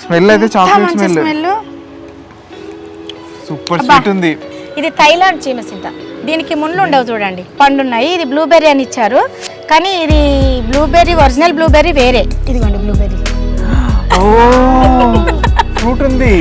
Smell అయితే chocolate smell. Smell. Super sweet ఉంది. ఇది థైలాండ్ చీమసింత దీనికి ముళ్ళు ఉండవు చూడండి. పండున్నాయి. ఇది బ్లూబెర్రీ అని ఇచ్చారు. కానీ ఇది బ్లూబెర్రీ ఒరిజినల్ బ్లూబెర్రీ వేరే. ఇదిగోండి బ్లూబెర్రీ. ఓ ఫ్రూట్ ఉంది.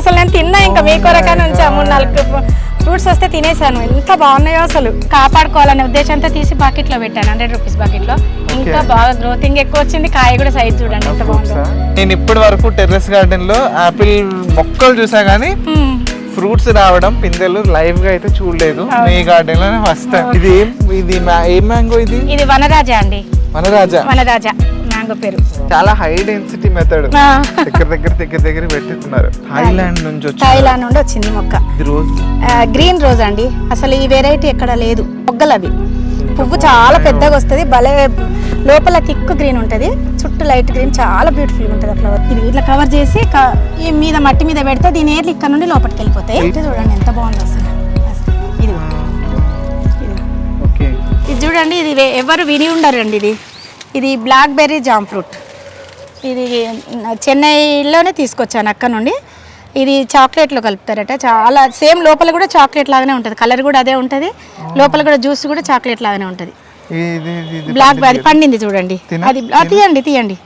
అసలు నేను తిన్నా ఇంకా మీ కొరకనే ఉంచా మూడు నాలుగు ఫ్రూట్స్ వస్తే తినేసాను ఎంత బాగున్నాయో అసలు. కాపాడుకోవాలనే ఉద్దేశంతో తీసి బాకెట్లో పెట్టాను. హండ్రెడ్ రూపీస్ బాకెట్లో ఇంకా బాగా గ్రోతింగ్ ఎక్కువ వచ్చింది. కాయ కూడా సైజ్ చూడండి ఎంత బాగుందో. నేను ఇప్పటి వరకు టెర్రస్ గార్డెన్లో ఆపిల్ మొక్కలు చూసా గానీ మ్మ్. ఫ్రూట్స్ రావడం పిందెలు లైవ్గా అయితే చూడలేదు. మీ గార్డెన్లోనే ఫస్ట్ ఇది ఏం? ఇది ఏం మ్యాంగో ఇది? ఇది వనరాజా అండి. వనరాజా? వనరాజా. మ్యాంగో పేరు. చాలా హై డెన్సిటీ మెథడ్. దగ్గర దగ్గర దగ్గర దగ్గర పెట్టిస్తున్నారు. థాయిలాండ్ నుంచి థాయిలాండ్ నుండి వచ్చింది మొక్క. గ్రీన్ రోజ్ అండి. అసలు ఈ వెరైటీ ఎక్కడ లేదు. మొగ్గలు అవి. పువ్వు చాలా పెద్దగా వస్తుంది. భలే లోపల థిక్ గ్రీన్ ఉంటుంది. చుట్టూ లైట్ గ్రీన్. చాలా బ్యూటిఫుల్ ఉంటుంది ఆ ఫ్లవర్. ఇది ఇట్లా కవర్ చేసి ఈ మీద మట్టి మీద పెడితే దీని ఏర్లు ఇక్కడ నుండి లోపలికి వెళ్ళిపోతాయి. చూడండి ఎంత బాగుంది అసలు. ఇది ఇది. ఓకే. ఇది చూడండి ఇది ఎవరు విని ఉండరండి ఇది. ఇది బ్లాక్ బెర్రీ జామ్ ఫ్రూట్ ఇది చెన్నైలోనే తీసుకొచ్చాను అక్కడ నుండి. ఇది చాక్లెట్లో కలుపుతారట. చాలా సేమ్ లోపల కూడా చాక్లెట్ లాగానే ఉంటుంది. కలర్ కూడా అదే ఉంటుంది. లోపల కూడా జ్యూస్ కూడా చాక్లెట్ లాగానే ఉంటుంది. బ్లాక్ అది పండింది చూడండి? అది తీయండి తీయండి.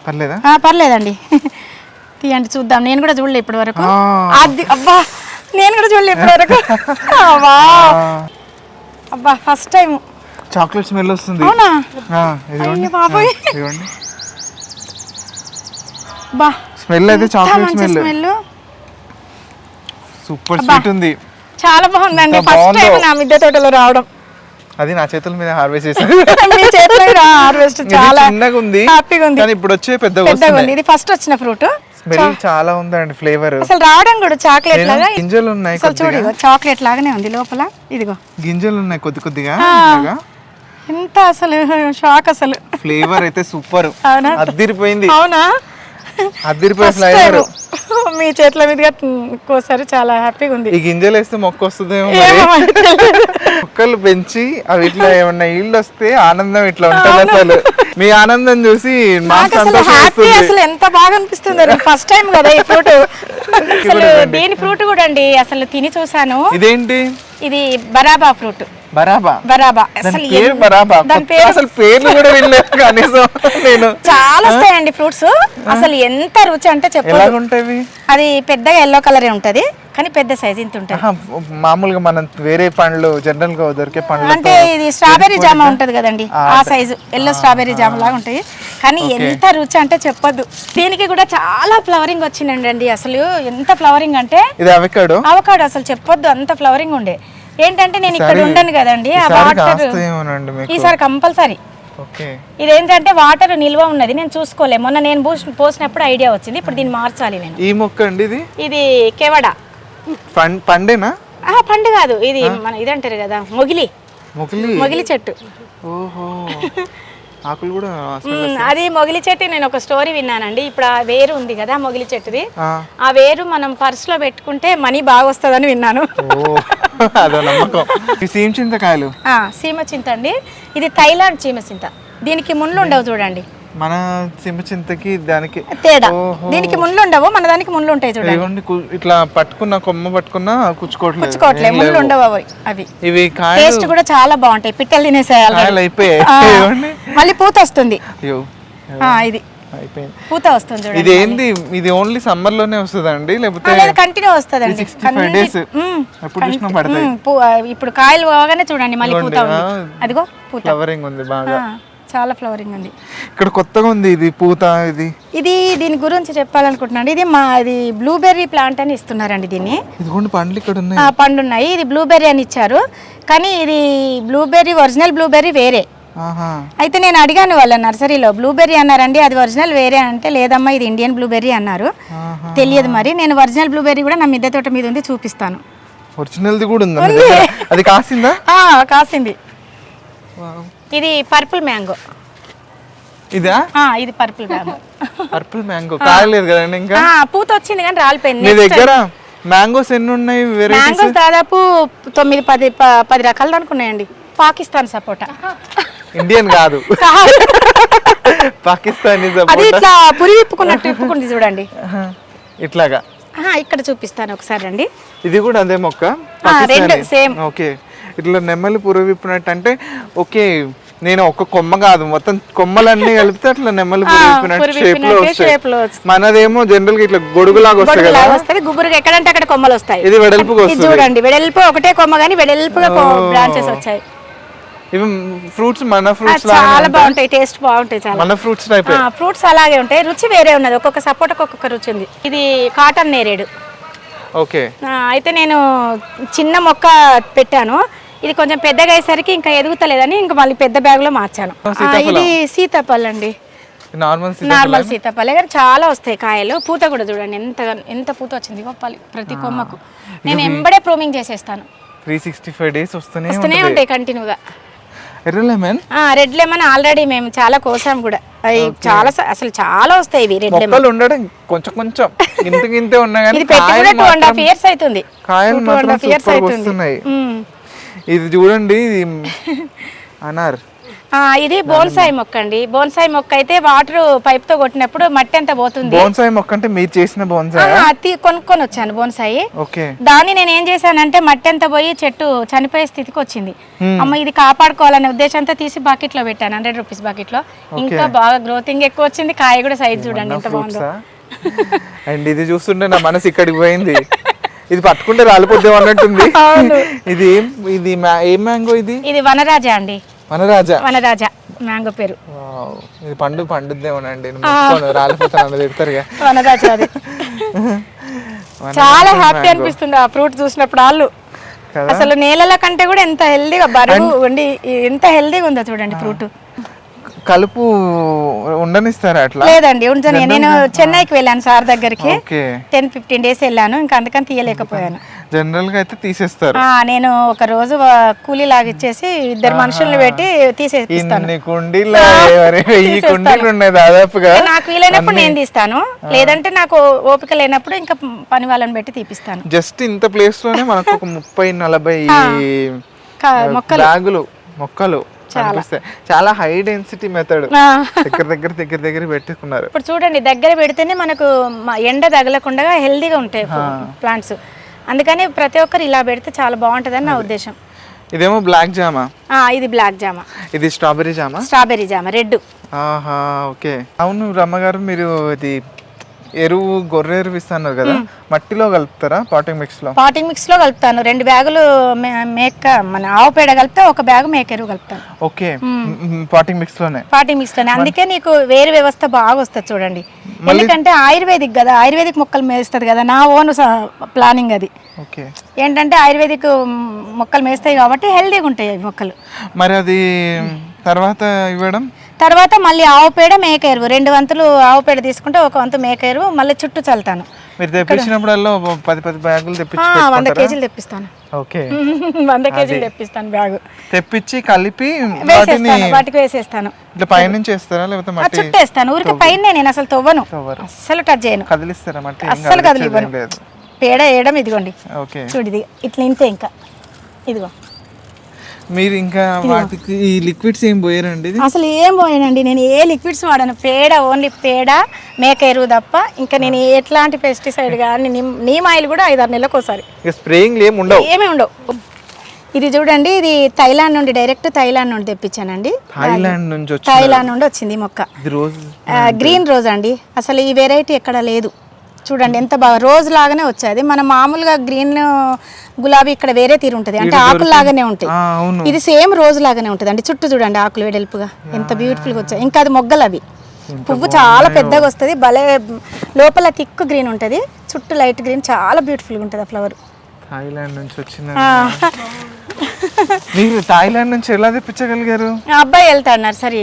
పర్లేదండి. తీయండి చూద్దాం. నేను కూడా చూడలే ఇప్పటి వరకు. అది అబ్బా! నేను కూడా చూడలే ఇప్పటి వరకు. అబ్బా అబ్బా ఫస్ట్ టైం చాక్లెట్ స్మెల్ వస్తుంది. అవునా? ఆ, ఇదిగోండి. అయ్యో బాబోయ్. ఆ, ఇదిగోండి. బా. స్మెల్ అయితే చాక్లెట్ స్మెల్. సూపర్ స్వీట్ ఉంది. చాలా బాగుందండి. First time. నా మిద్దె తోటలో రావడం. అది నా చేతుల మీద హార్వెస్ట్ చేశాను. మీ చేతిలో హార్వెస్ట్ ఇది చాలా చిన్నగా ఉంది హ్యాపీగా ఉంది. కానీ ఇప్పుడు వచ్చే పెద్దగా పెద్దగా ఉంది. ఇది ఫస్ట్ వచ్చిన ఫ్రూట్. స్మెల్ చాలా ఉందండి ఫ్లేవర్. అసలు రావడం కూడా చాక్లెట్ లాగా. గింజలు ఉన్నాయి చూడు చాక్లెట్ లాగానే ఉంది లోపల. ఇదిగో. గింజలు ఉన్నాయి కొద్ది కొద్దిగా ఎంత అసలు? షాక్ అసలు. ఫ్లేవర్ అయితే సూపర్? అద్దిరిపోయింది. అవునా? Flavour time. మీ చేతుల మీదుగా కోసారు చాలా హ్యాపీగా ఉంది. ఈ గింజలు వేస్తే మొక్క వస్తుందేమో. మొక్కలు పెంచి అవి ఇట్లా ఏమన్నా ఇల్లు వస్తే ఆనందం ఇట్లా ఉంటది అసలు. మీ ఆనందం చూసి హ్యాపీ అసలు ఎంత బాగా అనిపిస్తుంది. ఫస్ట్ టైం కదా ఈ ఫ్రూట్ అసలు దీని ఫ్రూట్ కూడా అండి? అసలు తిని చూసాను ఇదేంటి? ఇది బరాబా ఫ్రూట్ బరాబా. బరాబా. అసలు పేరు బరాబా. దాని పేరు అసలు పేర్లు కూడా వినలేదు కనీసం నేను. చాలా వస్తాయండి ఫ్రూట్స్. అసలు ఎంత రుచి అంటే ఎలాగుంటాయి? అది పెద్దగా ఎల్లో కలరే ఉంటది కానీ పెద్ద సైజ్ ఇంత ఉంటది. మామూలుగా మనం వేరే పండ్లు జనరల్గా దొరికే పండ్లు అంటే ఇది స్ట్రాబెర్రీ జామ ఉంటది కదండి ఆ సైజు ఎల్లో స్ట్రాబెర్రీ జామ లాగా ఉంటాయి కానీ ఎంత రుచి అంటే చెప్పొద్దు. దీనికి కూడా చాలా ఫ్లవరింగ్ వచ్చిందండి అండి. అసలు ఎంత ఫ్లవరింగ్ అంటే ఇది అవకాడో? అవకాడు అసలు చెప్పొద్దు. అంత ఫ్లవరింగ్ ఉండే. ఏంటంటే నేను ఇక్కడ ఉండను కదండి ఆ వాటర్ ఈసారి కంపల్సరీ. ఇదేంటంటే వాటర్ నిల్వ ఉన్నది నేను చూసుకోలే మొన్న నేను పోసి- పోసినప్పుడు ఐడియా వచ్చింది ఇప్పుడు దీన్ని మార్చాలి నేను. ఈ మొక్క అండి ఇది? ఇది కెవడ? పండేనా? ఆ పండు కాదు ఇది మన ఇది అంటారు కదా మొగిలి. మొగలి? మొగిలి చెట్టు. ఓహో. ఆకులు కూడా అది మొగిలి చెట్టు నేను ఒక స్టోరీ విన్నానండి. ఇప్పుడు ఆ వేరు ఉంది కదా మొగిలి చెట్టుది. ఆ, వేరు మనం పర్సులో పెట్టుకుంటే మనీ బాగా వస్తుందని విన్నాను. సీమ్ చింతకాయలు? సీమ చింత అండి. ఇది థైలాండ్ చీమ చింత. దీనికి ముళ్ళు ఉండవు చూడండి. మన సీమ చింతకి దానికి తేడా. దీనికి ముళ్ళు ఉండవు మన దానికి ముళ్ళు ఉంటాయి చూడండి. ఇట్లా పట్టుకున్న కొమ్మ పట్టుకున్నా కుచ్చుకోవట్లేదు పుచ్చుకోవట్లే ఏం ముళ్ళు. ఉండవు అవి అవి. ఇవి టేస్ట్ కూడా చాలా బాగుంటాయి పిట్టలు తినేసేయాలి. మళ్ళీ పూత వస్తుంది. అయ్యో. ఇది. పూత వస్తుంది ఇది ఏంది? ఇది ఓన్లీ సమ్మర్లోనే వస్తుందండి లేకపోతే కంటిన్యూ వస్తుందండి. 65 days. మ్మ్. ఎప్పుడు చూసినా పడతాయి. ఇప్పుడు కాయలు పోగానే చూడండి మళ్ళీ పూత ఉంది. అదిగో పూత. ఫ్లవరింగ్ ఉంది బాగా. చాలా ఫ్లవరింగ్ ఉంది. ఇక్కడ కొత్తగా ఉంది ఇది పూత ఇది? ఇది దీని గురించి చెప్పాలనుకుంటున్నాను. ఇది మా ఇది బ్లూబెర్రీ ప్లాంట్ అని ఇస్తున్నారండి దీన్ని. ఇదిగోండి పండ్లు ఇక్కడ ఉన్నాయి. ఆ, పండు ఉన్నాయి ఇది బ్లూబెర్రీ అని ఇచ్చారు. కానీ ఇది బ్లూబెర్రీ ఒరిజినల్ బ్లూబెర్రీ వేరే. అయితే నేను అడిగాను వాళ్ళ నర్సరీలో బ్లూబెర్రీ అన్నారండి అది ఒరిజినల్ వేరే అంటే లేదమ్మా ఇది ఇండియన్ బ్లూబెర్రీ అన్నారు. తెలియదు మరి. నేను ఒరిజినల్ బ్లూబెర్రీ కూడా నా మిద్దె తోట మీద ఉంది చూపిస్తాను. ఒరిజినల్ది కూడా ఉందా? అది కాసిందా? కాసింది. ఇది పర్పుల్ మ్యాంగో. ఇదా? ఇది పర్పుల్ మ్యాంగో. Purple mango. కాయలేదు కదండి ఇంకా? పూత వచ్చింది కానీ రాలిపోయింది. మీ దగ్గర మ్యాంగోస్ ఎన్ని ఉన్నాయి మ్యాంగోస్ దాదాపు తొమ్మిది పది పది రకాలు అనుకున్నాయండి పాకిస్తాన్ సపోటా. ఇండియన్ కాదు. పాకిస్తానీ అది ఇట్లా పురి విప్పుకున్నట్టు విప్పుకుంది చూడండి. ఇట్లాగా. ఇక్కడ చూపిస్తాను ఒకసారి రండి. ఇది కూడా అదే మొక్క? రెండు same. ఓకే. ఇట్లా నెమ్మలి పురువిప్పినట్టు అంటే ఓకే నేను ఒక కొమ్మ కాదు మొత్తం కొమ్మలన్నీ కలిపితే అట్లా నెమ్మలి షేప్లో వస్తాయి. వస్తాయి. మనదేమో జనరల్గా ఇట్లా గొడుగులాగా వస్తాయి వస్తుంది గుబురుగా ఎక్కడంటే అక్కడ కొమ్మలు వస్తాయి. ఇది వెడల్పుగా వస్తుంది. చూడండి వెడల్పు ఒకటే కొమ్మ కానీ వెడల్పుగా బ్రాంచెస్ వచ్చాయి. ఇవి ఫ్రూట్స్ మన ఫ్రూట్స్ చాలా బాగుంటాయి టేస్ట్ బాగుంటాయి చాలా. మన ఫ్రూట్స్ టైప్ ఫ్రూట్స్ అలాగే ఉంటాయి. రుచి వేరే ఉన్నది. ఒక్కొక్క సపోటాకు ఒక్కొక్క రుచి ఉంది. ఇది కాటన్ నేరేడు. ఓకే. అయితే నేను చిన్న మొక్క పెట్టాను. ఇది కొంచెం పెద్దగా అయ్యేసరికి ఇంకా ఎదుగుతలేదని ఇంకా మళ్ళీ పెద్ద బ్యాగ్లో మార్చాను. ఇది సీతాఫలం? అండి నార్మల్ నార్మల్ సీతాఫలం కానీ చాలా వస్తాయి కాయలు. పూత కూడా చూడండి ఎంత ఎంత పూత వచ్చింది గొప్పలు ప్రతి కొమ్మకు. నేను ఎంబడే ప్రూమింగ్ చేసేస్తాను. త్రీ సిక్స్టీ ఫైవ్ డేస్ వస్తూనే వస్తూనే ఉంటాయి కంటిన్యూగా ఎర్ర లెమన్ రెడ్ లెమన్ ఆల్రెడీ మేము చాలా కోసాం కూడా. అవి చాలా అసలు చాలా వస్తాయి ఇవి రెడ్ లెమన్ ఉండడం కొంచెం కొంచెం. ఇంత గింతే ఉన్నా కానీ ఇది పెట్టి కూడా టూ అండ్ హాఫ్ ఇయర్స్ అవుతుంది. కాయలు మాత్రం సూపర్ వస్తున్నాయి. ఇది చూడండి ఇది అనార్. ఇది బోన్సాయి మొక్క అండి బోన్సాయి మొక్క అయితే వాటర్ పైప్తో కొట్టినప్పుడు మట్టి అంతా పోతుంది. బోన్సాయి మొక్క అంటే మీరు చేసిన బోన్సాయి? కొనుక్కొని వచ్చాను బోన్సాయి. దాన్ని నేను ఏం చేశానంటే మట్టి అంతా పోయి చెట్టు చనిపోయే స్థితికి వచ్చింది. అమ్మ ఇది కాపాడుకోవాలనే ఉద్దేశంతో తీసి బకెట్లో పెట్టాను హండ్రెడ్ రూపీస్ బకెట్లో ఇంకా బాగా గ్రోతింగ్ ఎక్కువ వచ్చింది కాయ కూడా సైజ్ చూడండి ఎంత బాగుందో. అండ్ ఇది చూస్తుంటే నా మనసు ఇక్కడికి పోయింది. ఇది పట్టుకుంటే రాలిపోద్దాం అన్నట్టుంది. ఇది ఇది ఏం మ్యాంగో ఇది? ఇది వనరాజా అండి. వనరాజా? వనరాజా మ్యాంగో పేరు. ఇది పండు పండుద్దేమోనండి. రాలిపోతాను తిడతారుగా వనరాజా అది. చాలా హ్యాపీ అనిపిస్తుంది ఆ ఫ్రూట్ చూసినప్పుడు వాళ్ళు? అసలు నేలల కంటే కూడా ఎంత హెల్దీగా బరువు ఉండి ఎంత హెల్దీగా ఉందో చూడండి ఫ్రూట్ కలుపు ఉండనిస్తారా అట్లా? లేదండి ఉంచని. నేను చెన్నైకి వెళ్ళాను సార్ దగ్గరికి. టెన్ ఫిఫ్టీన్ డేస్ వెళ్ళాను. ఇంకా అందుకని తీయలేకపోయాను. జనరల్గా అయితే తీసేస్తారు. నేను ఒక రోజు కూలీ లాగా ఇచ్చేసి ఇద్దరు మనుషుల్ని పెట్టి కుండీలు కుండీలు ఉన్నాయి దాదాపుగా. నాకు వీలైనప్పుడు నేను తీస్తాను. లేదంటే నాకు ఓపిక లేనప్పుడు ఇంకా పని వాళ్ళని పెట్టి తీపిస్తాను. జస్ట్ ఇంత ప్లేస్లోనే మనకు ఒక ముప్పై నలభై మొక్కలు. మొక్కలు. కనిపిస్తాయి చాలా హై డెన్సిటీ మెథడ్. దగ్గర దగ్గర దగ్గర దగ్గర పెట్టుకున్నారు. ఇప్పుడు చూడండి దగ్గర పెడితేనే మనకు ఎండ తగలకుండా హెల్దీగా ఉంటాయి ప్లాంట్స్ అందుకని ప్రతి ఒక్కరు ఇలా పెడితే చాలా బాగుంటుందని నా ఉద్దేశం. ఇదేమో బ్లాక్ జామా. ఆ, ఇది బ్లాక్ జామ. ఇది స్ట్రాబెరీ జామా? స్ట్రాబెర్రీ జామ రెడ్. ఆహా ఓకే. అవును రమ్మగారు మీరు ఇది ఎరువు గొర్రె ఎరువు ఇస్తున్నారు కదా. మట్టిలో కలుపుతారా పాటింగ్ మిక్స్లో? పాటింగ్ మిక్స్లో కలుపుతాను. రెండు బ్యాగులు మేక మన ఆవు పేడ కలిపితే ఒక బ్యాగు మేకెరువు కలుపుతాను. ఓకే. పాటింగ్ మిక్స్లోనే. పాటింగ్ మిక్స్లోనే. అందుకే నీకు వేరు వ్యవస్థ బాగా వస్తుంది చూడండి. ఎందుకంటే ఆయుర్వేదిక్ కదా ఆయుర్వేదిక్ మొక్కలు మేస్తుంది కదా. నా ఓన్ ప్లానింగ్ అది. ఓకే. ఏంటంటే ఆయుర్వేదిక్ మొక్కలు మేస్తాయి కాబట్టి హెల్దీగా ఉంటాయి అవి మొక్కలు. మరి అది తర్వాత ఇవ్వడం? తర్వాత మళ్ళీ ఆవు పేడ మేక ఎరువు. రెండు వంతులు ఆవు పేడ తీసుకుంటే ఒక వంతు మేక ఎరువు మళ్ళీ చుట్టూ చల్లుతాను. మీరు తెప్పించినప్పుడల్లా పది పది బ్యాగులు తెప్పించి వంద? కేజీలు తెప్పిస్తాను. ఓకే. వంద కేజీలు తెప్పిస్తాను బ్యాగు. తెప్పించి కలిపి వేసేస్తాను వాటికి వేసేస్తాను. ఇట్లా పైనుంచి వేస్తారా లేకపోతే ఆ, మట్టి చుట్టేస్తాను. ఊరికి పైన నేను అసలు తవ్వను. అస్సలు టచ్ చేయను. కదిలిస్తారా మట్టి? కదిలించేది కదిలివ్వను. పేడ వేయడం ఇదిగోండి. ఓకే. చూడు ఇది. ఇట్లా ఇంతే ఇంకా. ఇదిగో. మీరు ఇంకా వాటికి ఈ లిక్విడ్స్ ఏం పోయారండి అసలు ఏం పోయానండి నేను ఏ లిక్విడ్స్ వాడను. పేడ ఓన్లీ పేడ మేక ఎరువు తప్ప ఇంకా నేను ఎట్లాంటి పెస్టిసైడ్ కానీ నీమ్ ఆయిల్ కూడా ఐదారు నెలలకు ఒకసారి. స్ప్రేయింగ్ ఏం ఉండవు. ఏమీ ఉండవు. ఇది చూడండి ఇది థైలాండ్ నుండి డైరెక్ట్ థైలాండ్ నుండి తెప్పించానండి. నుంచి వచ్చి థైలాండ్ నుండి వచ్చింది మొక్క. గ్రీన్ రోజ్ అండి. అసలు ఈ వెరైటీ ఎక్కడ లేదు. చూడండి ఎంత బాగా రోజ్ లాగానే వచ్చేది మన మామూలుగా గ్రీన్ గులాబీ ఇక్కడ వేరే తీరు ఉంటుంది. అంటే ఆకులు లాగానే ఉంటాయి ఇది సేమ్ రోజు లాగానే ఉంటుంది. అండి చుట్టూ చూడండి ఆకులు వెడల్పుగా. ఎంత బ్యూటిఫుల్గా వచ్చాయి. ఇంకా అది మొగ్గలు అవి పువ్వు చాలా పెద్దగా వస్తుంది. భలే లోపల థిక్ గ్రీన్ ఉంటుంది. చుట్టూ లైట్ గ్రీన్. చాలా బ్యూటిఫుల్గా ఉంటుంది ఆ ఫ్లవర్ థాయిలాండ్ నుంచి వచ్చిన మీరు థాయిలాండ్ నుంచి ఎలా తెప్పించగలిగారు? అబ్బాయి వెళ్తాడు నర్సరీ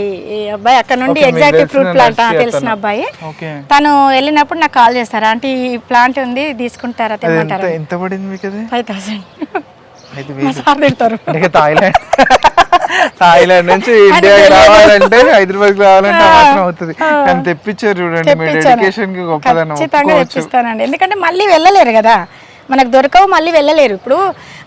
అబ్బాయి అక్కడ నుండి ఎగ్జాక్ట్ ఫ్రూట్ ప్లాంట్ తెలిసిన. అబ్బాయి. తను వెళ్ళినప్పుడు నాకు కాల్ చేస్తారా. అంటే ఈ ప్లాంట్ ఉంది తీసుకుంటారా తెమ్మంటారా? ఎంత పడింది మీకు అది? Five thousand. థాయిలాండ్. థాయిలాండ్ నుంచి ఇండియాకి రావాలంటే హైదరాబాద్ రావాలంటే మాత్రం అవుతుంది. కానీ తెప్పించారు చూడండి మీ. డెడికేషన్కి గొప్పదనం. ఖచ్చితంగా తెప్పిస్తానండి. ఎందుకంటే మళ్ళీ వెళ్ళలేరు కదా. మనకు దొరకవు మళ్ళీ వెళ్ళలేరు. ఇప్పుడు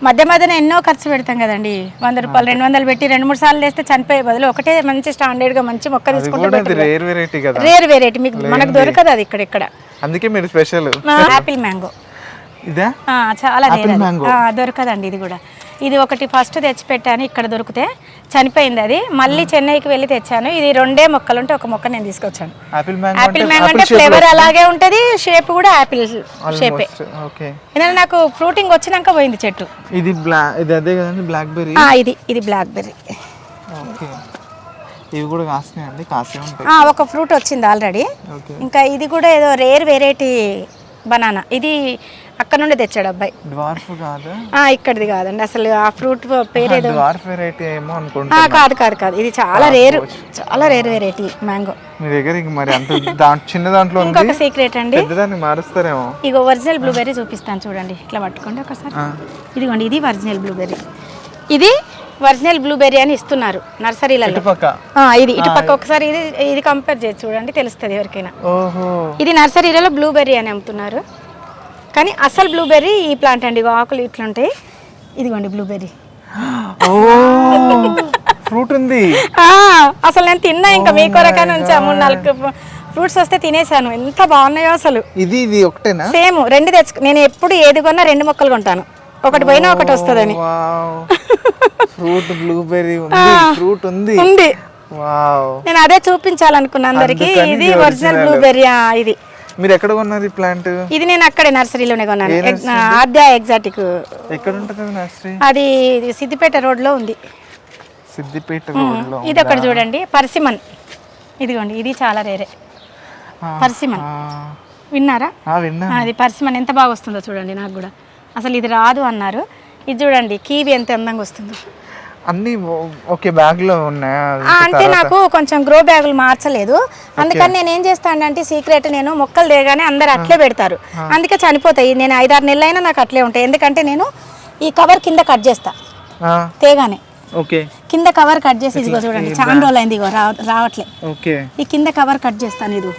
మధ్య మధ్యన ఎన్నో ఖర్చు పెడతాం కదండి. వంద రూపాయలు రెండు వందలు పెట్టి రెండు మూడు సార్లు తెస్తే చనిపోయే బదులు ఒకటే మంచి స్టాండర్డ్గా మంచి మొక్క తీసుకుంటే రేర్ వెరైటీ కదా. రేర్ వెరైటీ మీకు మనకు దొరకదు అది ఇక్కడ ఇక్కడ. అందుకే మీరు స్పెషల్ ఆపిల్ మ్యాంగో ఇదా? చాలా దొరకదండి ఇది కూడా. ఇది ఒకటి ఫస్ట్ తెచ్చి పెట్టాను ఇక్కడ దొరికితే చనిపోయింది అది. మళ్ళీ చెన్నైకి వెళ్ళి తెచ్చాను. ఇది రెండే మొక్కలు ఉంటే ఒక మొక్క నేను తీసుకొచ్చాను. ఆపిల్ మ్యాంగో అంటే ఫ్లేవర్ అలాగే ఉంటది షేప్ కూడా ఆపిల్ షేపే ఓకే ఎందుకంటే నాకు ఫ్రూటింగ్ వచ్చినాక పోయింది చెట్టు. ఇది ఇది అదే కదండి బ్లాక్ బెర్రీ ఇది ఇది బ్లాక్ బెర్రీ ఇవి కూడా కాస్తున్నాయండి కాసే ఉంటాయి. ఒక ఫ్రూట్ వచ్చింది ఆల్రెడీ ఇంకా ఇది కూడా ఏదో రేర్ వెరైటీ బనానా ఇది అక్కడ నుండి తెచ్చాడు అబ్బాయి. డ్వార్ఫ్ కాదా? ఆ, ఇక్కడిది కాదండి. అసలు ఆ ఫ్రూట్ పేరు ఏదో డ్వార్ఫ్ వెరైటీ ఏమో అనుకుంటా కాదు కాదు కాదు. ఇది చాలా రేరు చాలా రేర్ వెరైటీ మ్యాంగో. మీ దగ్గర ఇంక మరి అంత దాంట్ చిన్న దాంట్లో ఉంది. ఇంకొక సీక్రెట్ అండి. పెద్దదాన్ని మారుస్తారేమో. ఇగో ఒరిజినల్ బ్లూబెర్రీ చూపిస్తాను చూడండి. ఇట్లా పట్టుకోండి ఒకసారి. ఇదిగోండి ఇది ఒరిజినల్ బ్లూబెర్రీ. ఇది ఒరిజినల్ బ్లూబెర్రీ అని ఇస్తున్నారు నర్సరీలలో. ఇటుపక్క. ఇది ఇటు పక్క ఒకసారి ఇది ఇది కంపేర్ చేసి చూడండి తెలుస్తుంది ఎవరికైనా. ఓహో. ఇది నర్సరీలలో బ్లూబెర్రీ అని అమ్ముతున్నారు. కానీ అసలు బ్లూబెర్రీ ఈ ప్లాంట్ అండి ఆకులు ఇట్లుంటాయి. ఇదిగోండి బ్లూబెర్రీ ఫ్రూట్ ఉంది. అసలు నేను తిన్నా ఇంకా మీ కొరకనే ఉంచా మూడు నాలుగు ఫ్రూట్స్ వస్తే తినేసాను ఎంత బాగున్నాయో అసలు. ఇది ఇది ఒకటేనా? సేమ్ రెండు తెచ్చుకు నేను ఎప్పుడు ఏది కొన్నా రెండు మొక్కలు కొంటాను. ఒకటి పోయినా ఒకటి వస్తుందని. ఫ్రూట్ బ్లూబెర్రీ ఉంది. ఫ్రూట్ ఉంది. ఉంది. నేను అదే చూపించాలనుకున్నా అందరికి. ఇది ఒరిజినల్. బ్లూబెర్రీ ఇది. మీరు ఎక్కడ కొన్నారు ఈ ప్లాంట్? ఇది నేను అక్కడే నర్సరీలోనే కొన్నాను. ఆద్య ఎగ్జాటిక్. ఎక్కడ ఉంటుంది నర్సరీ? అది సిద్దిపేట రోడ్లో ఉంది. సిద్దిపేట రోడ్లో ఇది ఒకటి చూడండి. పర్సిమన్. ఇదిగోండి ఇది చాలా రేరే. పర్సిమన్. విన్నారా? అది పర్సిమన్ ఎంత బాగా వస్తుందో చూడండి నాకు కూడా. అసలు ఇది రాదు అన్నారు. ఇది చూడండి కీవి ఎంత అందంగా వస్తుందో. అన్ని ఓ- ఒకే బ్యాగ్లో ఉన్నాయా ఆ, అంటే నాకు కొంచెం గ్రో బ్యాగులు మార్చలేదు. అందుకని నేను ఏం చేస్తానంటే సీక్రెట్ నేను మొక్కలు దేగానే అందరు అట్లే పెడతారు. అందుకే చనిపోతాయి. నేను ఐదారు నెలలైనా నాకు అట్లే ఉంటాయి. ఎందుకంటే నేను ఈ కవర్ కింద కట్ చేస్తా. ఆ, తేగానే. ఓకే. కింద కవర్ కట్ చేసి ఇదిగో చూడండి చాలా రోజులు అయింది ఇగో రావ రావట్లే. ఓకే. ఈ కింద కవర్ కట్ చేస్తాను ఇది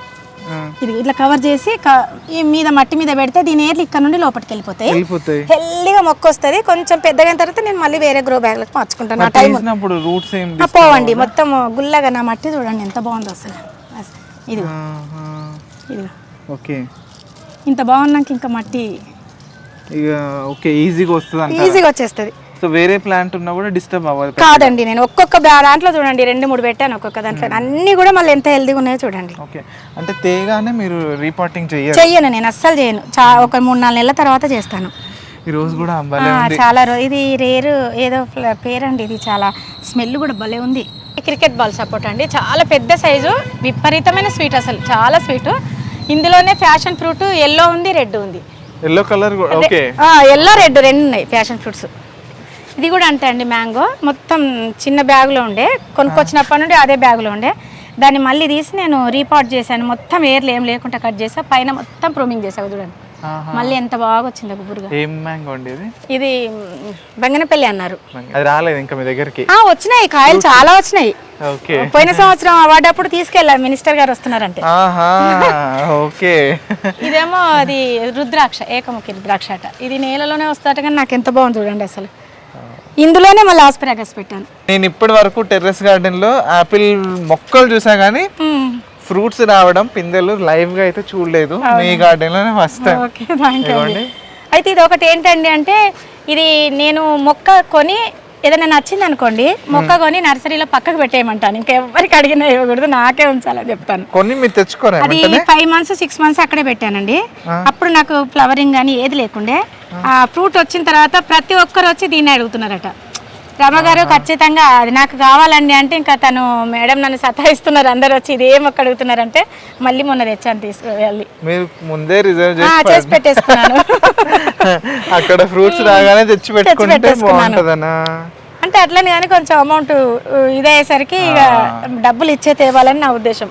ఇది ఇట్లా కవర్ చేసి ఈ మీద మట్టి మీద పెడితే దీని ఏర్లు ఇక్కడ నుండి లోపలికి వెళ్ళిపోతాయి. హెల్దీగా మొక్క వస్తుంది. కొంచెం పెద్దగా తర్వాత నేను మళ్ళీ వేరే గ్రో బ్యాగ్లకు మార్చుకుంటాను. నా టైం తీసినప్పుడు రూట్స్ ఏం ఆ, పోవండి. మొత్తం గుల్లగా నా మట్టి చూడండి ఎంత బాగుందో అసలు. అస- ఇది. ఇది ఓకే. ఇంత బాగున్నాక ఇంకా మట్టి ఇక ఓకే ఈజీగా వస్తుంది ఈజీగా వచ్చేస్తుంది. సో వేరే ప్లాంట్ ఉన్నా కూడా డిస్టర్బ్ అవ్వదు. కాదండి నేను ఒక్కొక్క దాంట్లో చూడండి రెండు మూడు పెట్టాను ఒక్కొక్క దాంట్లో. అన్నీ కూడా మళ్ళీ ఎంత హెల్దీగా ఉన్నాయో చూడండి. ఓకే. అంటే తేగానే మీరు రీపాటింగ్ చెయ్యాలి చెయ్యను నేను అస్సలు చేయను. చా ఒక మూడు నాలుగు నెలల తర్వాత చేస్తాను. ఈ రోజు కూడా ఉంది. చాలా ఇది రేరు ఏదో పేరండి ఇది చాలా. స్మెల్ కూడా భలే ఉంది. క్రికెట్ బాల్ సపోర్ట్ అండి. చాలా పెద్ద సైజు విపరీతమైన స్వీట్ అసలు చాలా స్వీట్. ఇందులోనే ఫ్యాషన్ ఫ్రూట్ ఎల్లో ఉంది రెడ్ ఉంది. Yellow colour okay. Yellow red రెండు ఉన్నాయి ఫ్యాషన్ ఫ్రూట్స్. ఇది కూడా అంతే అండి మ్యాంగో. మొత్తం చిన్న బ్యాగులో ఉండే. కొనుక్కొచ్చినప్పటి నుండి అదే బ్యాగులో ఉండే. దాన్ని మళ్ళీ తీసి నేను రీపాట్ చేశాను. మొత్తం ఏర్లు ఏం లేకుండా కట్ చేసా. పైన మొత్తం ప్రూమింగ్ చేసా చూడండి. మళ్ళీ ఎంత బాగా వచ్చింది గుబురుగా. ఏం మ్యాంగో అండి ఇది? ఇది బంగనపల్లి అన్నారు. అది రాలేదు ఇంకా మీ దగ్గరికి. ఆ వచ్చినాయి. కాయలు చాలా వచ్చినాయి. ఓకే. పోయిన సంవత్సరం అవార్డప్పుడు తీసుకెళ్ళారు మినిస్టర్ గారు వస్తున్నారంటే. ఆహా ఓకే. ఇదేమో అది రుద్రాక్ష ఏకముఖి రుద్రాక్ష అట. ఇది నేలలోనే వస్తాట కానీ నాకు ఎంత బాగుంది చూడండి అసలు. ఇందులోనే మళ్ళీ ఆస్పిరాగస్ పెట్టాను. నేను ఇప్పటి వరకు టెర్రస్ గార్డెన్లో ఆపిల్ మొక్కలు చూసా గానీ మ్, ఫ్రూట్స్ రావడం పిందెలు లైవ్గా అయితే చూడలేదు. మీ గార్డెన్లోనే ఫస్ట్. అయితే ఇది ఒకటి ఏంటండి అంటే ఇది నేను మొక్క కొని ఏదైనా నచ్చింది అనుకోండి మొక్క కొని నర్సరీలో పక్కకు పెట్టేయమంటాను. ఇంకెవ్వరికి అడిగినా ఇవ్వకూడదు నాకే ఉంచాలని చెప్తాను. కొన్ని మీరు తెచ్చుకోరా అది ఫైవ్ మంత్స్ సిక్స్ మంత్స్ అక్కడే పెట్టానండి. అప్పుడు నాకు ఫ్లవరింగ్ కానీ ఏది లేకుండే ఆ ఫ్రూట్ వచ్చిన తర్వాత ప్రతి ఒక్కరు వచ్చి దీన్ని అడుగుతున్నారట. రమగారు ఖచ్చితంగా అది నాకు కావాలండి అంటే ఇంకా తను మేడం నన్ను సతాయిస్తున్నారు. అందరు వచ్చి ఇది ఏం ఒక్క అడుగుతున్నారంటే మళ్ళీ మొన్న తెచ్చాను తీసుకువెళ్ళి. మీరు ముందే రిజర్వ్ చేసి పెట్టేసుకున్నాను. అక్కడ ఫ్రూట్స్ రాగానే తెచ్చి పెట్టుకుంటే పెట్టేసుకున్నాను. బాగుంటదనా? అంటే అట్లని కానీ కొంచెం అమౌంట్ ఇదయ్యేసరికి ఇక డబ్బులు ఇచ్చే తేవాలని నా ఉద్దేశం.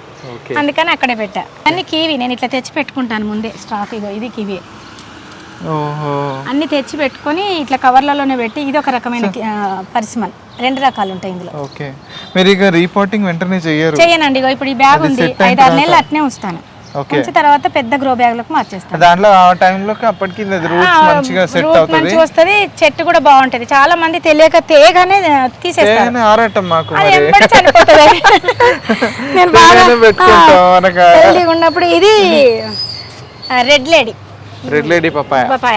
అందుకని అక్కడే పెట్టా. అన్ని కివి నేను ఇట్లా తెచ్చి పెట్టుకుంటాను ముందే స్టాక్ ఇగో ఇది కివి. అన్ని తెచ్చి పెట్టుకొని ఇట్లా కవర్లలోనే పెట్టి ఇది ఒక రకమైన పరిసిమన్ రెండు రకాలు ఉంటాయి ఇందులో. ఓకే. మీరు ఇక రిపోర్టింగ్ వెంటనే చెయ్యరు. చెయ్యనండి. ఇగో ఇప్పుడు ఈ బ్యాగ్ ఉంది. ఐదారు నెలలు అట్నే ఉంచుతాను. ఓకే. ఉంచి తర్వాత పెద్ద గ్రో బ్యాగ్లకు మార్చేస్తాం దాంట్లో ఆ టైంలోకి అప్పటికి రూట్స్ మంచిగా సెట్ రూట్ అవుతుంది. మంచిగా వస్తుంది. చెట్టు కూడా బాగుంటది. చాలా మంది తెలియక తేగానే తీసేస్తారు. ఆరాటం మాకు చనిపోతుంది. నేను బాగా ఉన్నప్పుడు ఇది red lady red lady papaya papaya